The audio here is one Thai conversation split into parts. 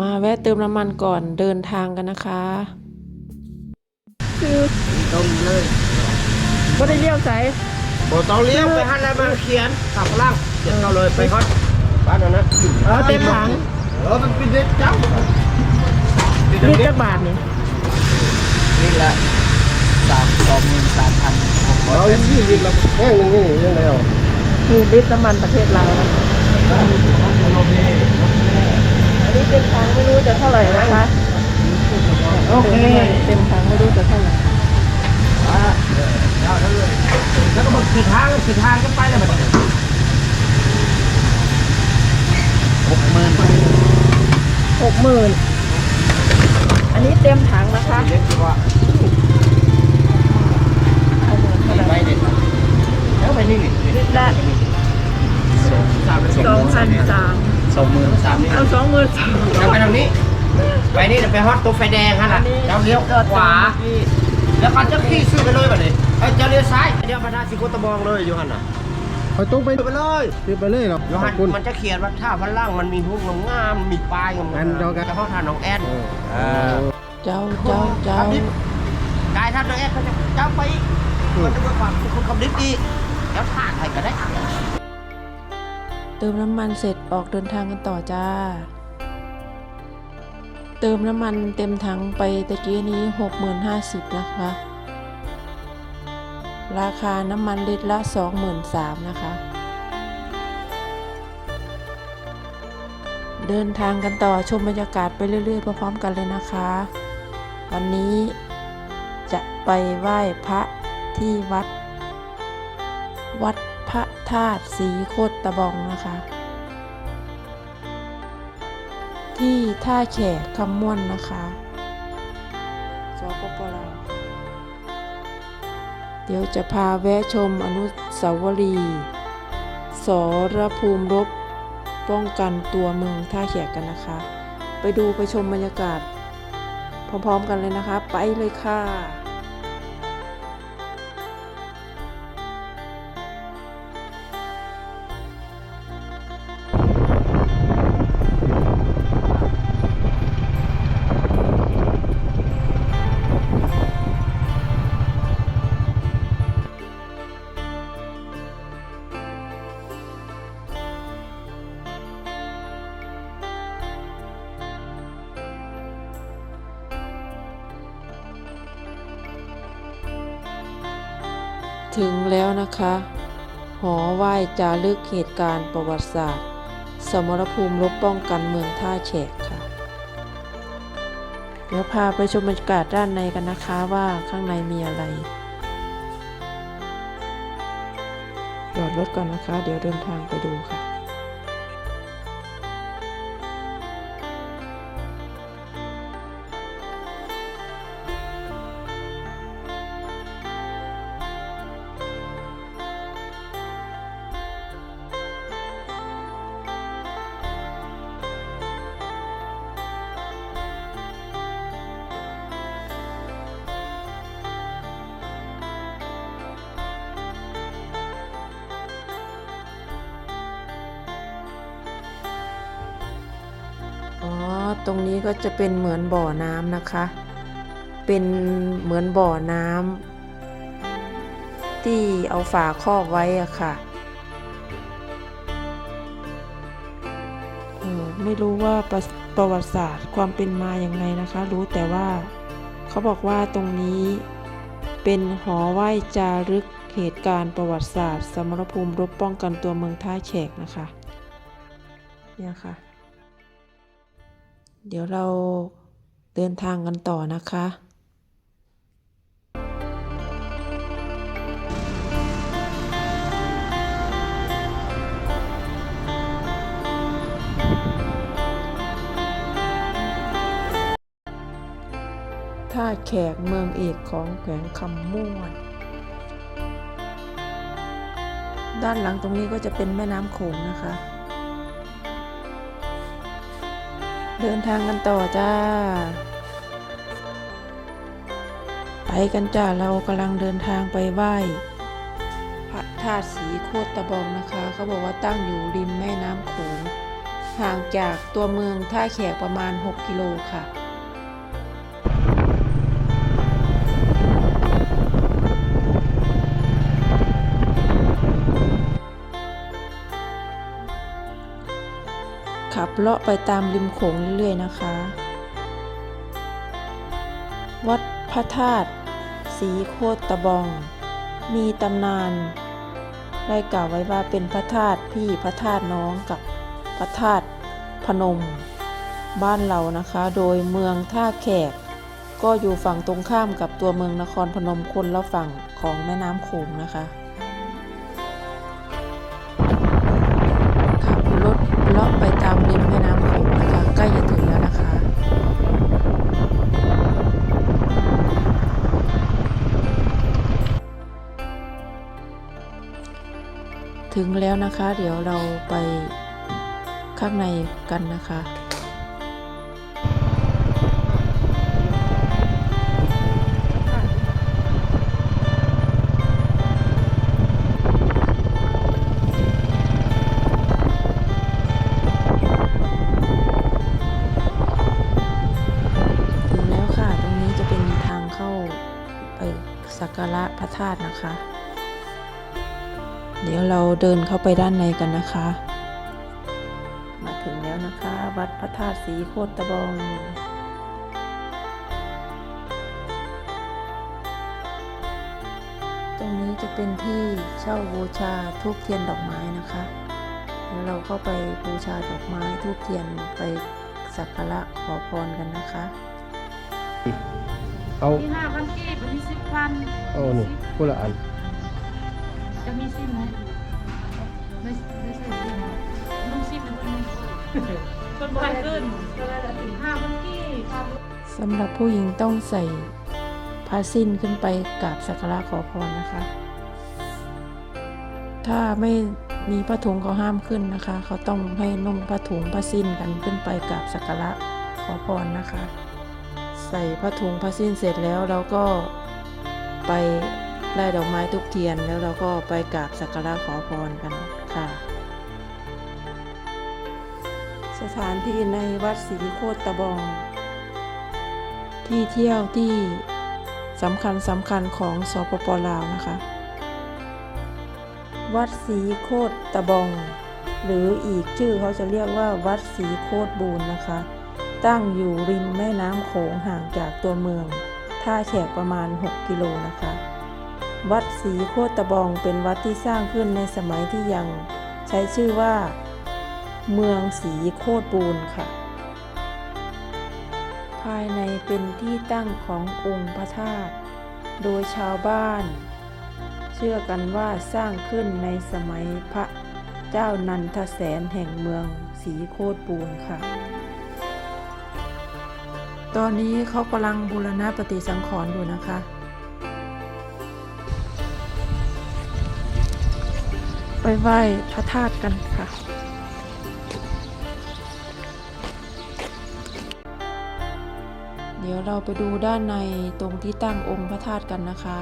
มาแวะเติมน้ำมันก่อนเดินทางกันนะคะคือตรงเลยบ่ได้เลี้ยวใส่โบต้องเลี้ยวไปหันแล้วมาเขียนขับล่างเขียนเข้าเลยไปฮอดบ้านนั้นนะเออเต็มถังเออมันเป็นเด็ดจังลิตรจักบาทนี่นี่แหละสามสองหมื่นสามพันเรายี่สิบเราแห้งนี่ยังไงอะคือลิตรน้ำมันประเทศเรานะอันนี้ เต็มถังไม่รู้จะเท่าไหร่นะคะโอเคเต็มถังไม่รู้จะเท่าไหร่แล้วก็บอกผิดทางผิดทางก็ไปแล้วมันหกหมื่นหกหมื่นอันนี้เต็มถังนะคะเล็กกว่าเอาหมื่นเท่าไหไปร่เด็ดแล้วไปนี่นี่ลิตรละสามสองพันสาม สองหมื่นสามนี่เอาสองหมื่นสามแล้วไปทางนี้ ไปนี่ไปฮอตตัวไฟแดงฮะล่ะเราเลี้ยวขวา แล้วเขาจะขี่ซื้อไปเลยแบบนี้เอ้ยจะเลี้ยวซ้ายเดี๋ยวมาทางสิโกตะบองเลยยูฮันน่ะไปตรงไปไปเลยที่ไปเลยเหรอยูฮันคุณมันจะเขียนว่าท่าพลังมันมีหุ้งงามๆมีปลายงามอันเดียวกันเฉพาะท่าน้องแอนเออเออเจ้าเจ้าเจ้าคำดิบกายท่าน้องแอนเขาจะเจ้าไปอีกมันจะเบิกความคุณคำดิบอีกแล้วท่าใครก็ได้ เติมน้ำมันเสร็จออกเดินทางกันต่อจ้า เติมน้ำมันเต็มถังไปตะกี้นี้หกหมื่นห้าสิบนะคะ ราคาน้ำมันลิตรละสองหมื่นสามนะคะ เดินทางกันต่อชมบรรยากาศไปเรื่อยๆพร้อมๆกันเลยนะคะ วันนี้จะไปไหว้พระที่วัด วัด พระธาตุสีโคตตะบองนะคะ ที่ท่าแขกคำม่วนนะคะสปปลาวเดี๋ยวจะพาแวะชมอนุสาวรีย์สรภูมิรบป้องกันตัวเมืองท่าแขกกันนะคะ ไปดูไปชมบรรยากาศพร้อมๆกันเลยนะคะ ไปเลยค่ะ ถึงแล้วนะคะ หอไหว้จารึกเหตุการณ์ประวัติศาสตร์ สมรภูมิรบป้องกันเมืองท่าแฉกค่ะ เดี๋ยวพาไปชมบรรยากาศด้านในกันนะคะว่าข้างในมีอะไรจอดรถก่อนนะคะ เดี๋ยวเดินทางไปดูค่ะ ตรงนี้ก็จะเป็นเหมือนบ่อน้ำนะคะ เป็นเหมือนบ่อน้ำที่เอาฝาครอบไว้อะค่ะไม่รู้ว่าประประวัติศาสตร์ความเป็นมาอย่างไงนะคะ รู้แต่ว่าเขาบอกว่าตรงนี้เป็นหอไหว้จารึกเหตุการณ์ประวัติศาสตร์ สมรภูมิรบป้องกันตัวเมืองท่าแขกนะคะเนี่ยค่ะ เดี๋ยวเราเดินทางกันต่อนะคะท่าแขกเมืองเอกของแขวงคำม่วน ด้านหลังตรงนี้ก็จะเป็นแม่น้ำโขงนะคะ เดินทางกันต่อจ้า ไปกันจ้า เรากำลังเดินทางไปไหว้พระธาตุสีโคตรตะบองนะคะ เขาบอกว่าตั้งอยู่ริมแม่น้ำโขงห่างจากตัวเมืองท่าแขกประมาณ 6 กิโลค่ะ ขับเลาะไปตามริมโขงเรื่อยๆนะคะ วัดพระธาตุสีโคตตะบอง มีตำนานได้กล่าวไว้ว่าเป็นพระธาตุพี่พระธาตุน้องกับพระธาตุพนม บ้านเรานะคะ โดยเมืองท่าแขก ก็อยู่ฝั่งตรงข้ามกับตัวเมืองนครพนมคนละฝั่งของแม่น้ำโขงนะคะ ถึงแล้วนะคะ เดี๋ยวเราไปข้างในกันนะคะถึงแล้วค่ะตรงนี้จะเป็นทางเข้าไปสักการะพระธาตุนะคะ เดี๋ยวเราเดินเข้าไปด้านในกันนะคะ มาถึงแล้วนะคะ วัดพระธาตุสีโคตรตะบองตรงนี้จะเป็นที่เช่าบูชาทูบเทียนดอกไม้นะคะเดี๋ยวเราเข้าไปบูชาดอกไม้ทูบเทียนไปสักการะขอพรกันนะคะเอาที่ห้าพันกีบอันนี้สิบพันเอานี่คนละอัน จะมีซิมไหมไม่ไม่ใช่ซิมหรอกนุ่งซิมเป็นคนคนบ่อยขึ้นห้าพันกีบสำหรับผู้หญิงต้องใส่ผ้าสิ้นขึ้นไปกราบสักการะขอพรนะคะ ถ้าไม่มีผ้าถุงเขาห้ามขึ้นนะคะ เขาต้องให้นุ่งผ้าถุงผ้าสิ้นกันขึ้นไปกราบสักการะขอพรนะคะ ใส่ผ้าถุงผ้าสิ้นเสร็จแล้วเราก็ไป ไล่ดอกไม้ทุกเทียนแล้วเราก็ไปกราบสักการะขอพรกันค่ะ สถานที่ในวัดศรีโคตรตะบอง ที่เที่ยวที่สำคัญสำคัญของสปปลาวนะคะ วัดศรีโคตรตะบอง หรืออีกชื่อเขาจะเรียกว่าวัดศรีโคตรบูนนะคะ ตั้งอยู่ริมแม่น้ำโขงห่างจากตัวเมือง ท่าแขกประมาณ 6 กิโลนะคะ วัดศรีโคตรตะบองเป็นวัดที่สร้างขึ้นในสมัยที่ยังใช้ชื่อว่า เมืองศรีโคตรบูนค่ะ ภายในเป็นที่ตั้งขององค์พระธาตุโดยชาวบ้าน เชื่อกันว่าสร้างขึ้นในสมัยพระเจ้านันทแสนแห่งเมืองศรีโคตรปูนค่ะ ตอนนี้เขากำลังบูรณะปฏิสังขรณ์อยู่นะคะ ไปไหว้พระธาตุกันค่ะเดี๋ยวเราไปดูด้านในตรงที่ตั้งองค์พระธาตุกันนะคะ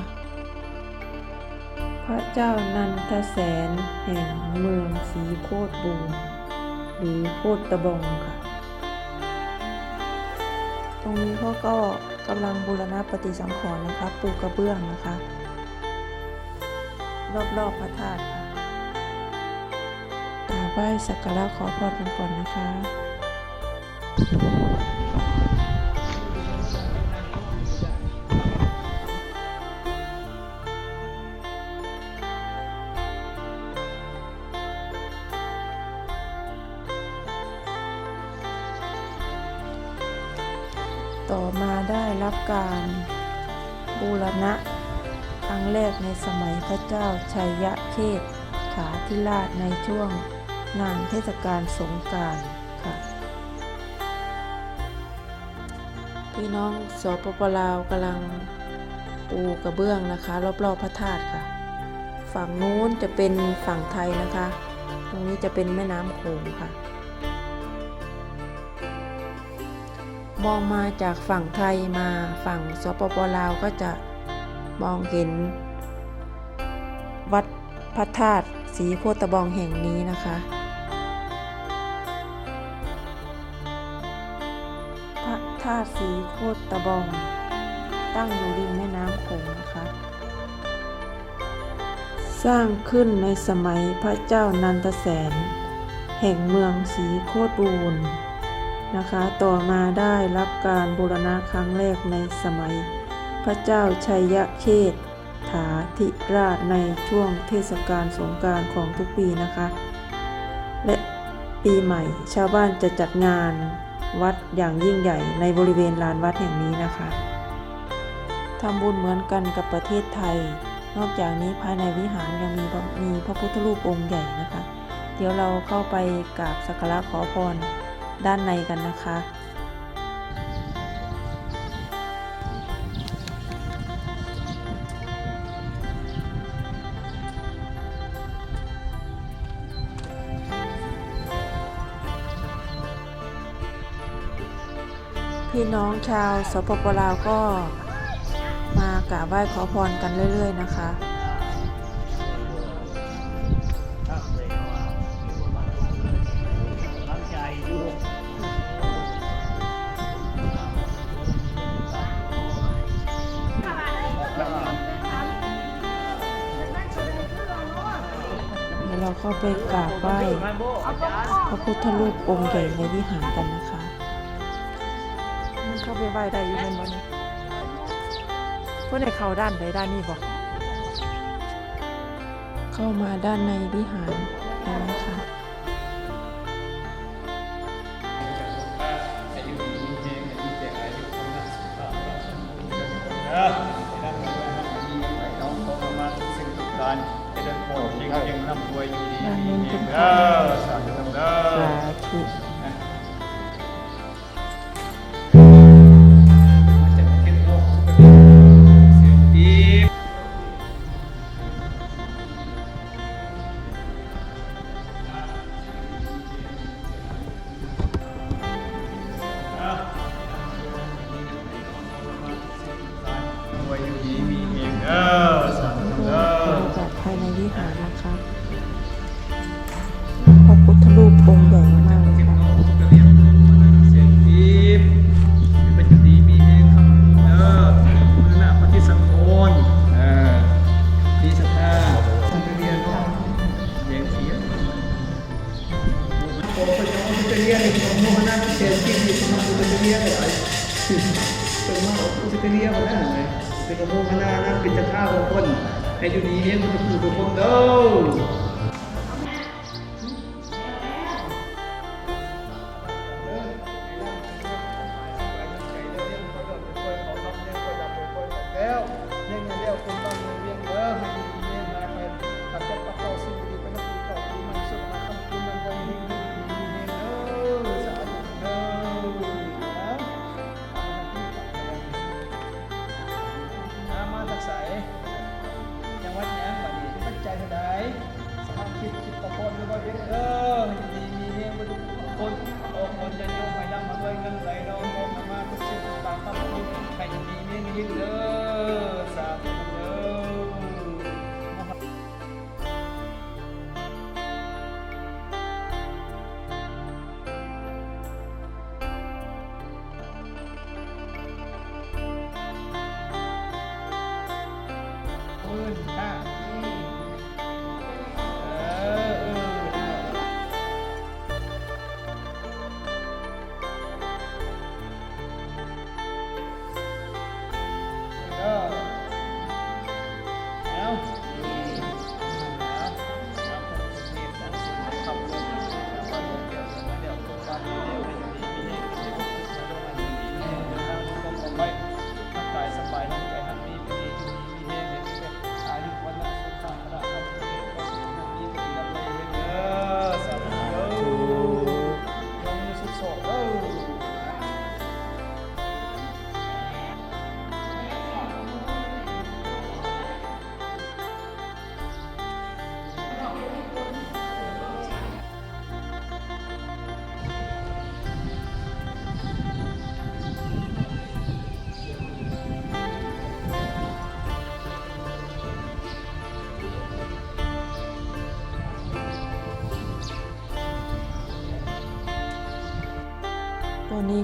พระเจ้านันทแสนแห่งเมืองสีโคตรบูรหรือโคตรตะบองค่ะ ตรงนี้เขาก็กำลังบูรณะปฏิสังขรณ์นะคะ ปูกระเบื้องนะคะ รอบๆพระธาตุค่ะ ไหว้สักการะขอพรกันก่อนนะคะต่อมาได้รับการบูรณะครั้งแรกในสมัยพระเจ้าชัยยะเทพขาธิราชในช่วง งานเทศกาลสงกานต์ค่ะ พี่น้องสปปลาวกำลังปูกระเบื้องนะคะ รอบๆพระธาตุค่ะ ฝั่งนู้นจะเป็นฝั่งไทยนะคะ ตรงนี้จะเป็นแม่น้ำโขงค่ะ มองมาจากฝั่งไทยมาฝั่งสปปลาวก็จะมองเห็น วัดพระธาตุสีโคตะบองแห่งนี้นะคะาตุสีโคตรตะบอง ตั้งอยู่ริมแม่น้ำโขงนะคะ สร้างขึ้นในสมัยพระเจ้านันทแสน แห่งเมืองศรีโคตรบูรณ์นะคะ ต่อมาได้รับการบูรณะครั้งแรกในสมัย พระเจ้าชัยเชษฐาธิราชในช่วงเทศกาลสงกานต์ของทุกปีนะคะ และปีใหม่ชาวบ้านจะจัดงาน วัดอย่างยิ่งใหญ่ในบริเวณลานวัดแห่งนี้นะคะทำบุญเหมือนกันกับประเทศไทย นอกจากนี้ภายในวิหารยังมีมีพระพุทธรูปองค์ใหญ่นะคะ เดี๋ยวเราเข้าไปกราบสักการะขอพรด้านในกันนะคะ พี่น้องชาวสปปลาวก็มากราบไหว้ขอพรกันเรื่อย ๆ นะคะเราเข้าไปกราบไหว้พระพุทธรูปองค์ใหญ่ในวิหารกันนะคะ เข้าไปไหว้ได้อยู่แม่นบ่นี่เพิ่นในเข้าด้านใดด้านนี้บ่เข้ามาด้านในวิหารแล้วนะคะ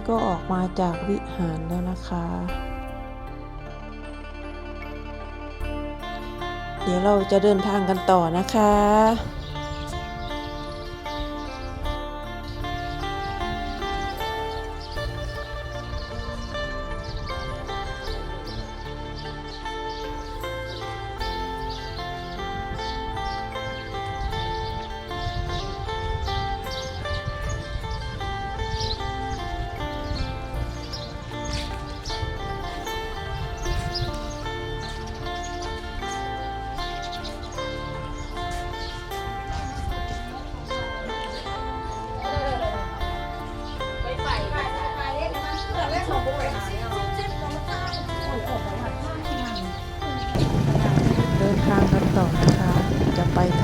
ก็ออกมาจากวิหารแล้วนะคะ เดี๋ยวเราจะเดินทางกันต่อนะคะ